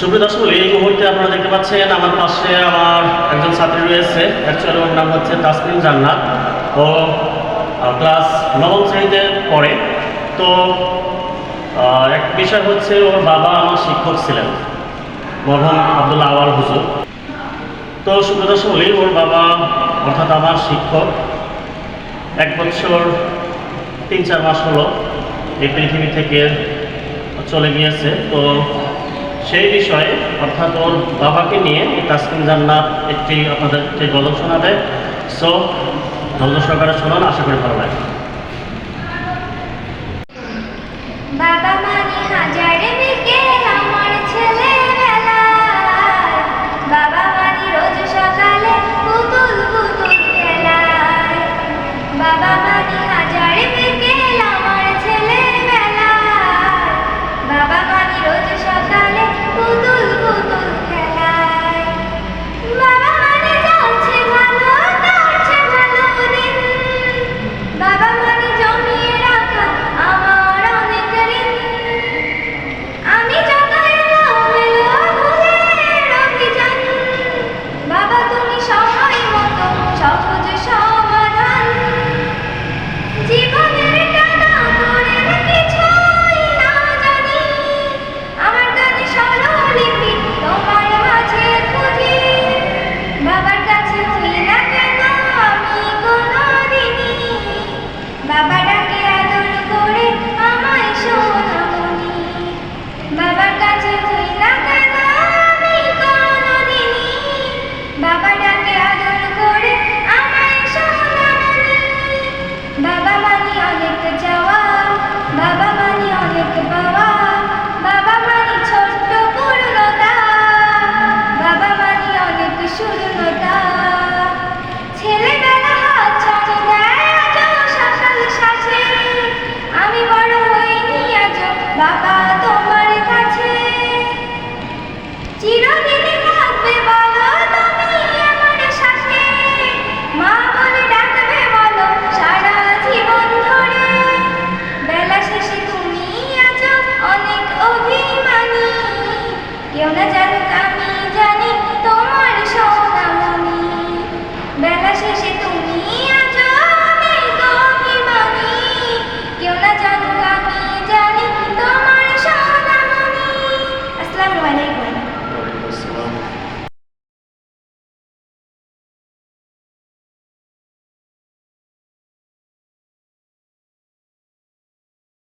সুপ্রিয় দর্শক এই মুহূর্তে আপনারা দেখতে পাচ্ছেন আমার পাশে আমার একজন ছাত্রী রয়েছে। অ্যাকচুয়ালি ওর নাম হচ্ছে তাসমিন জান্নাত ও ক্লাস নবম পড়ে। তো এক বিষয় হচ্ছে ওর বাবা আমার শিক্ষক ছিলেন, মরহম আবদুল্লাহ আওয়াল হুজুর। তো, সুপ্রিয় দর্শক ওর বাবা অর্থাৎ আমার শিক্ষক, এক বছর তিন চার মাস হলো এই পৃথিবী থেকে চলে গিয়েছে। তো সেই বিষয়ে, অর্থাৎ ওর বাবাকে নিয়ে তাসকিন জান্নাত একটি আপনাদের একটি গল্প দেয় সো ধৈর্য সহকারে শোনান, আশা করি ভালো লাগে বাবা 我们加入